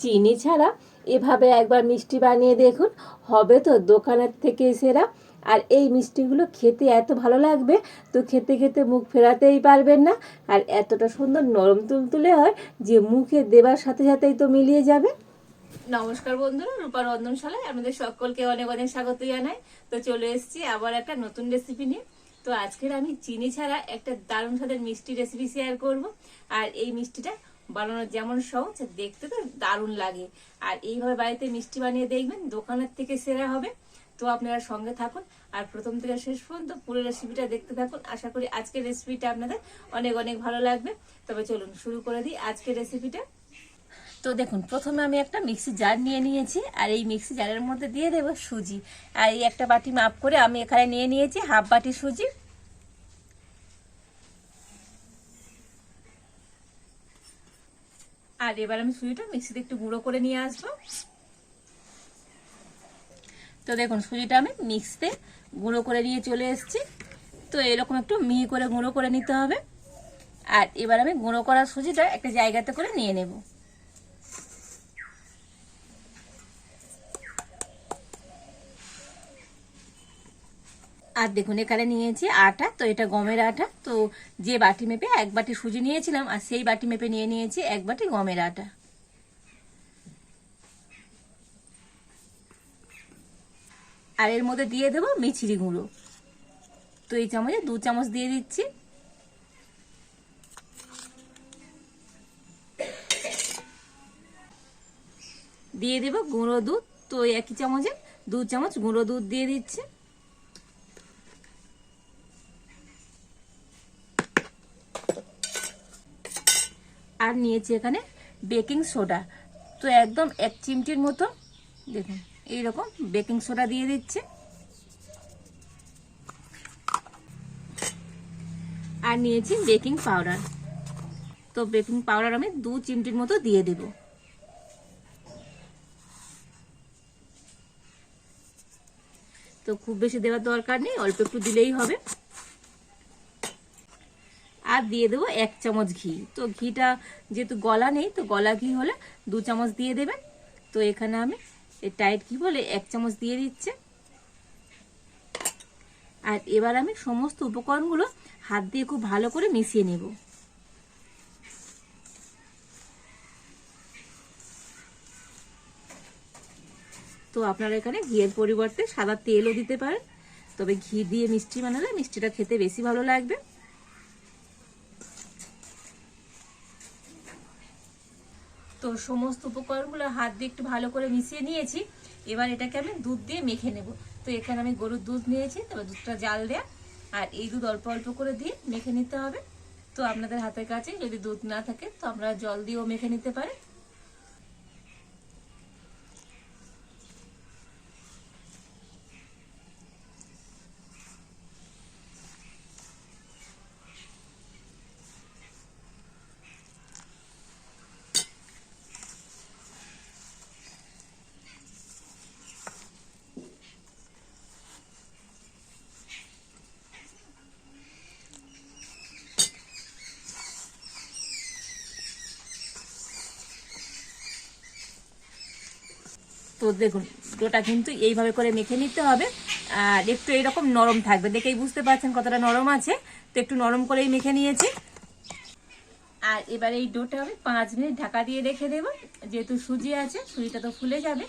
চিনি ছাড়া এভাবে একবার মিষ্টি বানিয়ে দেখুন, হবে তো দোকানের থেকে সেরা। আর এই মিষ্টিগুলো খেতে এত ভালো লাগবে, তো খেতে খেতে মুখ ফেরাতেই পারবেন না। আর এতটা সুন্দর নরম তুলতুলে হয় যে মুখে দেবার সাথে সাথেই তো মিলিয়ে যাবে। নমস্কার বন্ধুরা, রূপা রন্ধনশালায় আমাদের সকলকে অনেক অনেক স্বাগত জানাই। তো চলে এসেছি আবার একটা নতুন রেসিপি নিয়ে। তো আজকের আমি চিনি ছাড়া একটা দারুণ স্বাদের মিষ্টি রেসিপি শেয়ার করব। আর এই মিষ্টিটা বানানো যেমন সহজ দেখতে তো দারুণ লাগে। আর এইভাবে বাড়িতে মিষ্টি বানিয়ে দেখবেন, দোকানের থেকে সেরা হবে। তো আপনারা সঙ্গে থাকুন। আর প্রথম থেকে শেষ পর্যন্ত পুরো রেসিপিটা দেখতে থাকুন। আশা করি আজকের রেসিপিটা আপনাদের অনেক অনেক ভালো লাগবে। তবে চলুন শুরু করে দিই আজকের রেসিপিটা তো দেখুন, প্রথমে আমি একটা মিক্সি জার নিয়ে নিয়েছি। আর এই মিক্সি জারের মধ্যে দিয়ে দেব সুজি। আর এই একটা বাটি মাপ করে আমি এখানে নিয়ে নিয়েছি হাফ বাটি সুজি। আর এবার আমি সুজিটা মিক্সিতে একটু গুঁড়ো করে নিয়ে আসব। তো দেখুন সুজিটা আমি মিক্সিতে গুঁড়ো করে নিয়ে চলে এসেছি। তো এরকম একটু মিহি করে গুঁড়ো করে নিতে হবে। আর এবার আমি গুঁড়ো করা সুজিটা একটা জায়গাতে করে নিয়ে নেব। আর দেখুন, এখানে নিয়েছি আটা, তো এটা গমের আটা। তো যে বাটি মেপে এক বাটি সুজি নিয়েছিলাম, আর সেই বাটি মেপে নিয়ে নিয়েছি এক বাটি গমের আটা। আর এর মধ্যে দিয়ে দেবো মিছিরি গুঁড়ো। তো এই চামচে দু চামচ দিয়ে দিচ্ছি। দিয়ে দেবো গুঁড়ো দুধ। তো একই চামচে দু চামচ গুঁড়ো দুধ দিয়ে দিচ্ছি। আর নিয়েছি এখানে বেকিং সোডা। তো একদম এক চিমটির মতো, দেখুন, এইরকম বেকিং সোডা দিয়ে দিচ্ছে। আর নিয়েছি বেকিং পাউডার। তো বেকিং পাউডার আমি দু চিমটির মতো দিয়ে দেব। তো খুব বেশি দেওয়ার দরকার নেই, অল্প একটু দিলেই হবে। আর দিয়ে দেবো এক চামচ ঘি। তো ঘিটা যেহেতু গলা নেই, তো গলা ঘি হলে দু চামচ দিয়ে দেবেন। তো এখানে আমি এই টাইট ঘি বলে এক চামচ দিয়ে দিচ্ছে। আর এবার আমি সমস্ত উপকরণগুলো হাত দিয়ে খুব ভালো করে মিশিয়ে নেব। তো আপনারা এখানে ঘিয়ের পরিবর্তে সাদা তেলও দিতে পারেন। তবে ঘি দিয়ে মিষ্টি বানালে মিষ্টিটা খেতে বেশি ভালো লাগবে। তো সমস্ত উপকরণগুলো হাত দিয়ে একটু ভালো করে মিশিয়ে নিয়েছি। এবার এটাকে আমি দুধ দিয়ে মেখে নেব। তো এখানে আমি গরুর দুধ নিয়েছি, তবে দুধটা জাল দেয়া। আর এই দুধ অল্প অল্প করে দিয়ে মেখে নিতে হবে। তো আপনাদের হাতের কাছে যদি দুধ না থাকে, তো আপনারা জল দিয়েও মেখে নিতে পারেন তো দেখুন, ডোটা কিন্তু এইভাবে করে মেখে নিতে হবে। আর একটু এইরকম নরম থাকবে। দেখেই বুঝতে পারছেন কতটা নরম আছে। তো একটু নরম করেই মেখে নিয়েছি। আর এবার এই ডোটা আমি পাঁচ মিনিট ঢাকা দিয়ে রেখে দেব। যেহেতু সুজি আছে, সুজিটা তো ফুলে যাবে।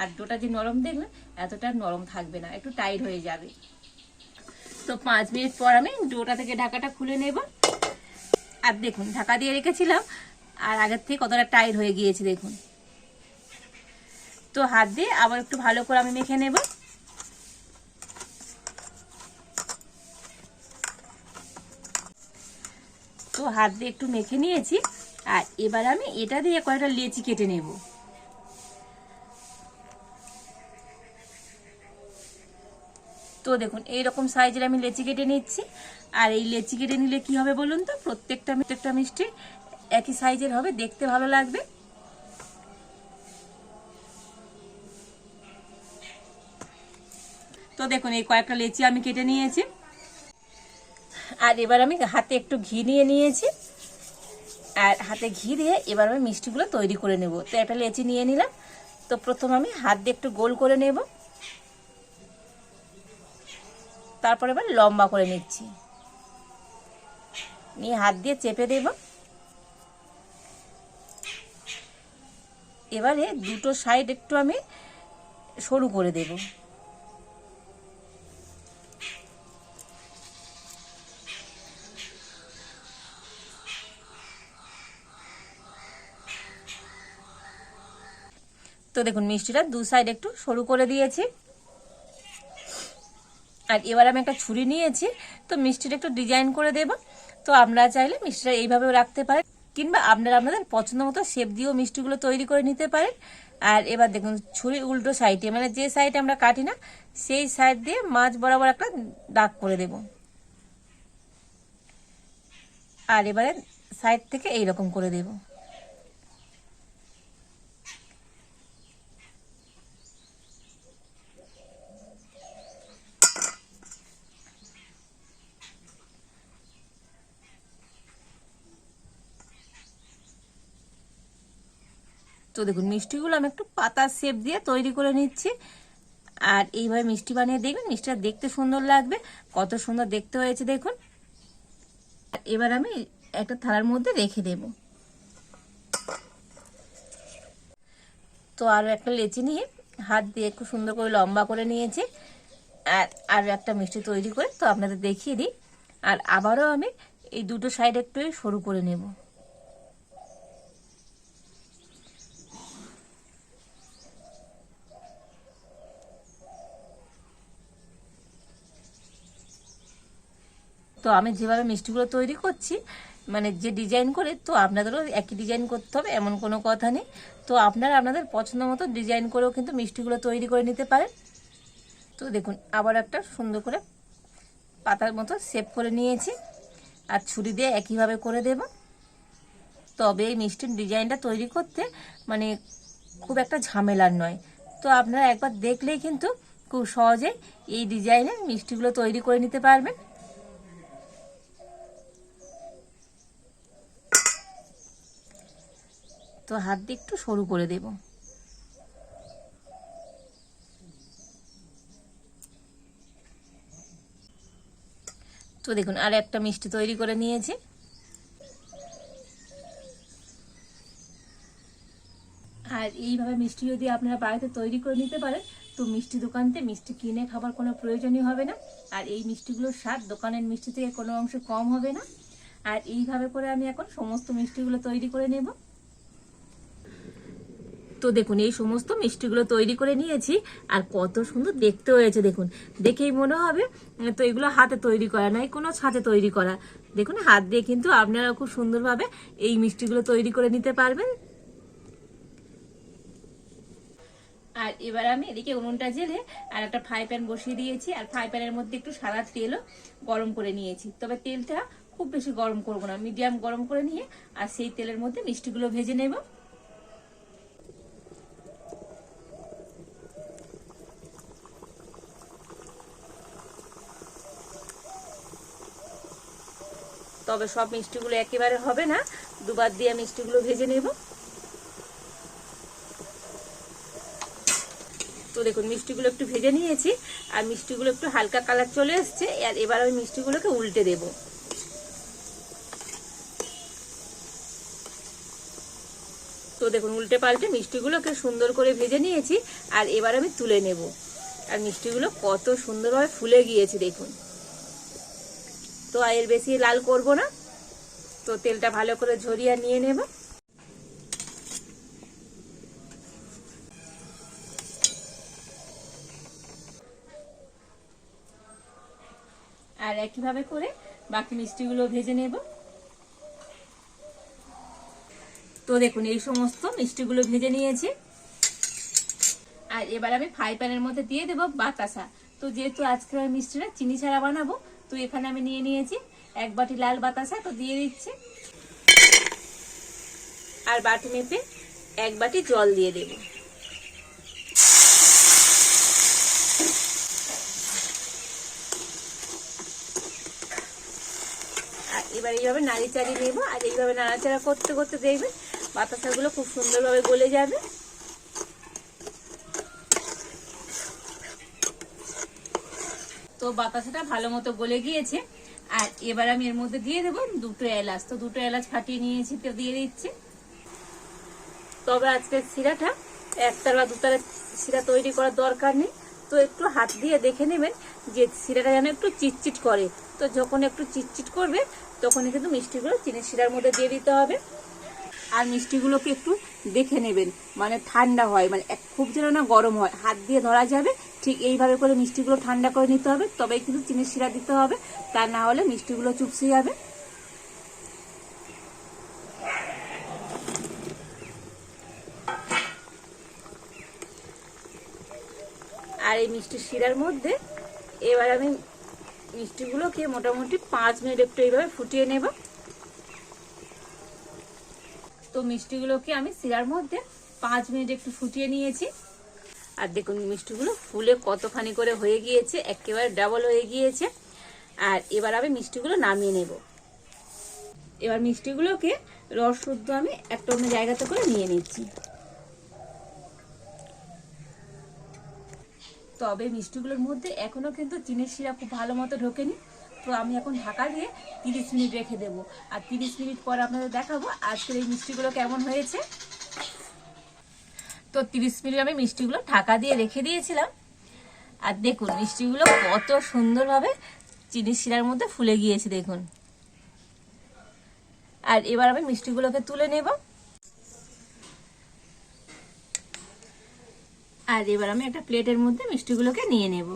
আর ডোটা যে নরম দেখবে এতটা নরম থাকবে না। একটু টাইট হয়ে যাবে। তো পাঁচ মিনিট পর আমি ডোটা থেকে ঢাকাটা খুলে নেব। আর দেখুন, ঢাকা দিয়ে রেখেছিলাম। আর আগের থেকে কতটা টাইট হয়ে গিয়েছে, দেখুন। তো হাত দিয়ে আবার একটু ভালো করে আমি মেখে নেব। তো হাত দিয়ে একটু মেখে নিয়েছি, আর এবার আমি এটা দিয়ে কয়েকটা লেচি কেটে নেব। তো দেখুন, এইরকম সাইজের আমি লেচি কেটে নিচ্ছি, আর এই লেচি কেটে নিলে কি হবে বলুন তো, প্রত্যেকটা প্রত্যেকটা মিষ্টি একই সাইজের হবে, দেখতে ভালো লাগবে। তো দেখুন, এই কয়েকটা লেচি আমি কেটে নিয়েছি। আর এবার আমি হাতে একটু ঘি নিয়ে নিয়েছি। আর হাতে ঘি দিয়ে এবার আমি মিষ্টিগুলো তৈরি করে নেব। তো একটা লেচি নিয়ে নিলাম। তো প্রথম আমি হাত দিয়ে একটু গোল করে নেব। তারপর এবার লম্বা করে নিচ্ছি। নিয়ে হাত দিয়ে চেপে দেব। এবারে দুটো সাইড একটু আমি সরু করে দেব। তো দেখুন, মিষ্টিটা দু সাইড একটু সরু করে দিয়েছি। আর এবার আমি একটা ছুরি নিয়েছি, তো মিষ্টিটা একটু ডিজাইন করে দেব। তো আপনারা চাইলে মিষ্টিটা এইভাবেও রাখতে পারেন, কিংবা আপনারা আপনাদের পছন্দ মতো শেপ দিয়েও মিষ্টিগুলো তৈরি করে নিতে পারেন। আর এবার দেখুন ছুরি উল্টো সাইডে মানে যে সাইডে আমরা কাটি না, সেই সাইড দিয়ে মাছ বরাবর একটা দাগ করে দেব। আর এবারে সাইড থেকে এই রকম করে দেব। তো দেখুন, মিষ্টিগুলো আমি একটু পাতার শেপ দিয়ে তৈরি করে নিচ্ছি। আর এইভাবে মিষ্টি বানিয়ে দেখবেন, মিষ্টিটা দেখতে সুন্দর লাগবে। কত সুন্দর দেখতে হয়েছে দেখুন। এবার আমি একটা থালার মধ্যে রেখে দেব। তো আরও একটা লেচি নিয়ে হাত দিয়ে একটু সুন্দর করে লম্বা করে নিয়েছি। আর আরও একটা মিষ্টি তৈরি করে তো আপনাদের দেখিয়ে দিই। আর আবারও আমি এই দুটো সাইড একটু সরু করে নেব। তো আমি যেভাবে মিষ্টিগুলো তৈরি করছি মানে যে ডিজাইন করে, তো আপনাদেরও একই ডিজাইন করতে হবে, এমন কোনো কথা নেই। তো আপনারা আপনাদের পছন্দ মতো ডিজাইন করেও কিন্তু মিষ্টিগুলো তৈরি করে নিতে পারেন। তো দেখুন, আবার একটা সুন্দর করে পাতার মতো সেভ করে নিয়েছি, আর ছুরি দিয়ে একইভাবে করে দেব। তবে এই মিষ্টির ডিজাইনটা তৈরি করতে মানে খুব একটা ঝামেলার নয়। তো আপনারা একবার দেখলেই কিন্তু খুব সহজে এই ডিজাইনের মিষ্টিগুলো তৈরি করে নিতে পারবেন। তো হাত দিয়ে একটু সরু করে দেব। তো দেখুন, আর একটা মিষ্টি তৈরি করে নিয়েছি। আর এইভাবে মিষ্টি যদি আপনারা বাড়িতে তৈরি করে নিতে পারেন, তো মিষ্টি দোকানতে মিষ্টি কিনে খাবার কোনো প্রয়োজনই হবে না। আর এই মিষ্টিগুলোর স্বাদ দোকানের মিষ্টি থেকে কোনো অংশ কম হবে না। আর এইভাবে করে আমি এখন সমস্ত মিষ্টিগুলো তৈরি করে নেব। তো দেখুন, এই সমস্ত মিষ্টিগুলো তৈরি করে নিয়েছি, আর কত সুন্দর দেখতে হয়েছে, দেখুন। দেখেই মনে হবে তো এগুলো হাতে তৈরি করা নয় কোনো ছাঁচে তৈরি করা। দেখুন, হাত দিয়ে কিন্তু আপনারা খুব সুন্দরভাবে এই মিষ্টিগুলো তৈরি করে নিতে পারবেন। আর এবার আমি এদিকে উনুনটা জেলে আর একটা ফ্রাই প্যান বসিয়ে দিয়েছি, আর ফ্রাই প্যানের মধ্যে একটু সাদা তেলও গরম করে নিয়েছি। তবে তেলটা খুব বেশি গরম করব না, মিডিয়াম গরম করে নিয়ে, আর সেই তেলের মধ্যে মিষ্টিগুলো ভেজে নেব। তবে সব মিষ্টিগুলো একেবারে হবে না। দুবার দিয়ে মিষ্টিগুলো ভেজে নেব। তো দেখুন, মিষ্টিগুলো একটু ভেজে নিয়েছি, আর মিষ্টিগুলো একটু হালকা কালার চলে এসছে, আর এবার আমি মিষ্টিগুলোকে উল্টে দেব। তো দেখুন, উল্টে পাল্টে মিষ্টিগুলোকে সুন্দর করে ভেজে নিয়েছি, আর এবার আমি তুলে নেব। আর মিষ্টিগুলো কত সুন্দরভাবে ফুলে গিয়েছে, দেখুন। তো এর বেশি লাল করব না। তো তেলটা ভালো করে ঝরিয়ে নিয়ে নেব। আর একইভাবে করে বাকি মিষ্টিগুলো ভেজে নেব। তো দেখুন, এই সমস্ত মিষ্টিগুলো ভেজে নিয়েছি। আর এবার আমি ফ্রাই প্যানের মধ্যে দিয়ে দেবো বাতাসা। তো যেহেতু আজকে আমি মিষ্টিটা চিনি ছাড়া বানাবো তো এখানে আমি নিয়ে নিয়েছি। এক বাটি লাল বাতাসা তো দিয়ে দিচ্ছি। আর বাটি মেপে এক বাটি জল দিয়ে দেব। এবার এইভাবে নাড়ি চাড়িয়ে নেব। আর এইভাবে নাড়াচাড়া করতে করতে দেখবেন বাতাসাগুলো খুব সুন্দরভাবে গলে যাবে। তো বাতাসাটা ভালো মতো গলে গিয়েছে। আর এবার আমি এর মধ্যে দিয়ে দেবো দুটো এলাচ। তো দুটো এলাচ ফাটিয়ে নিয়েছি, তো দিয়ে দিচ্ছি। তবে আজকের শিরাটা একতার বা দুতারের শিরা তৈরি করার দরকার নেই। তো একটু হাত দিয়ে দেখে নেবেন যে শিরাটা যেন একটু চিটচিট করে। তো যখন একটু চিটচিট করবে, তখনই কিন্তু মিষ্টিগুলো চিনির শিরার মধ্যে দিয়ে দিতে হবে। আর মিষ্টিগুলোকে একটু দেখে নেবেন। মানে ঠান্ডা হয় মানে খুব যেন না গরম হয়। হাত দিয়ে ধরা যাবে ঠিক এইভাবে করে মিষ্টিগুলো ঠান্ডা করে নিতে হবে, তবেই কিন্তু চিনির শিরা দিতে হবে, তা না হলে মিষ্টিগুলো চুপসে যাবে। আর এই মিষ্টির শিরার মধ্যে এবার আমি মিষ্টিগুলোকে মোটামুটি পাঁচ মিনিট একটু এইভাবে ফুটিয়ে নেব। তো মিষ্টিগুলোকে আমি শিরার মধ্যে পাঁচ মিনিট একটু ফুটিয়ে নিয়েছি। আর দেখুন মিষ্টিগুলো ফুলে কতখানি করে হয়ে গিয়েছে, একেবারে ডাবল হয়ে গিয়েছে। আর এবার আমি মিষ্টিগুলো নামিয়ে নেব। এবার মিষ্টিগুলোকে রস শুদ্ধ আমি একটা অন্য জায়গাতে করে নিয়ে নিচ্ছি। তবে মিষ্টিগুলোর মধ্যে এখনও কিন্তু চিনির শিরা খুব ভালো মতো ঢোকেনি। তো আমি এখন ঢাকা দিয়ে তিরিশ মিনিট রেখে দেবো। আর তিরিশ মিনিট পর আপনাদের দেখাবো আজকের এই মিষ্টিগুলো কেমন হয়েছে। তো তিরিশ মিনিট আমি মিষ্টিগুলো ঢাকা দিয়ে রেখে দিয়েছিলাম। আর দেখুন, মিষ্টিগুলো কত সুন্দরভাবে চিনি শিরার মধ্যে ফুলে গিয়েছে, দেখুন। আর এবার আমি মিষ্টিগুলোকে তুলে নেব। আর এবার আমি একটা প্লেটের মধ্যে মিষ্টিগুলোকে নিয়ে নেব।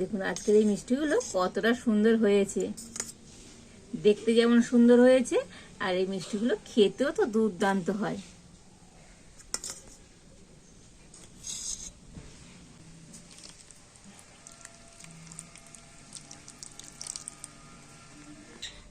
দেখুন, আজকের এই মিষ্টিগুলো কতটা সুন্দর হয়েছে। দেখতে যেমন সুন্দর হয়েছে, আর এই মিষ্টিগুলো খেতেও তো দুর্দান্ত হয়।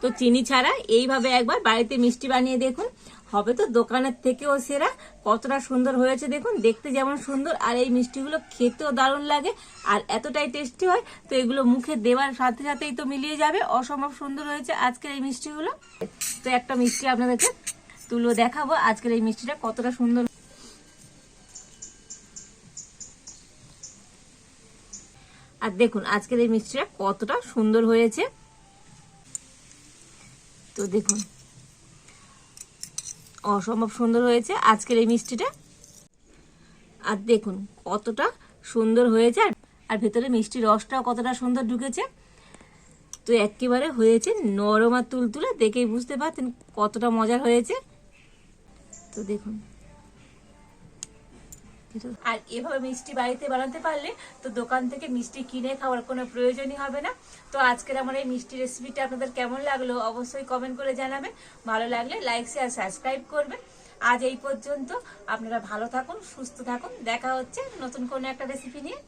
তো চিনি ছাড়া এইভাবে একবার বাড়িতে মিষ্টি বানিয়ে দেখুন হবে তো দোকানের থেকেও সেরা। কতটা সুন্দর হয়েছে দেখুন, দেখতে যেমন সুন্দর, আর এই মিষ্টিগুলো খেতেও দারুণ লাগে, আর এতটাই টেস্টি হয়, তো এগুলো মুখে দেওয়ার সাথে সাথেই তো মিলিয়ে যাবে। অসম্ভব সুন্দর হয়েছে আজকের এই মিষ্টিগুলো। তো একটা মিষ্টি আপনাদেরকে তুলো দেখাবো, আজকের এই মিষ্টিটা কতটা সুন্দর। আর দেখুন, আজকের এই মিষ্টিটা কতটা সুন্দর হয়েছে। তো দেখুন অসম্ভব সুন্দর হয়েছে আজকের এই মিষ্টিটা। আর দেখুন কতটা সুন্দর হয়েছে আর ভেতরে মিষ্টির রসটাও কতটা সুন্দর ঢুকেছে। তো একেবারে হয়েছে নরম আর তুলতুলে, দেখেই বুঝতে পারতেন কতটা মজার হয়েছে। তো দেখুন। আর এভাবে মিষ্টি বাড়িতে বানাতে পারলে তো দোকান থেকে মিষ্টি কিনে খাওয়ার কোনো প্রয়োজনই হবে না। তো আজকের আমার এই মিষ্টি রেসিপিটা আপনাদের কেমন লাগল অবশ্যই কমেন্ট করে জানাবেন। ভালো লাগলে লাইক শেয়ার সাবস্ক্রাইব করবেন। আজ এই পর্যন্ত আপনারা ভালো থাকুন, সুস্থ থাকুন। দেখা হচ্ছে নতুন কোনো একটা রেসিপি নিয়ে।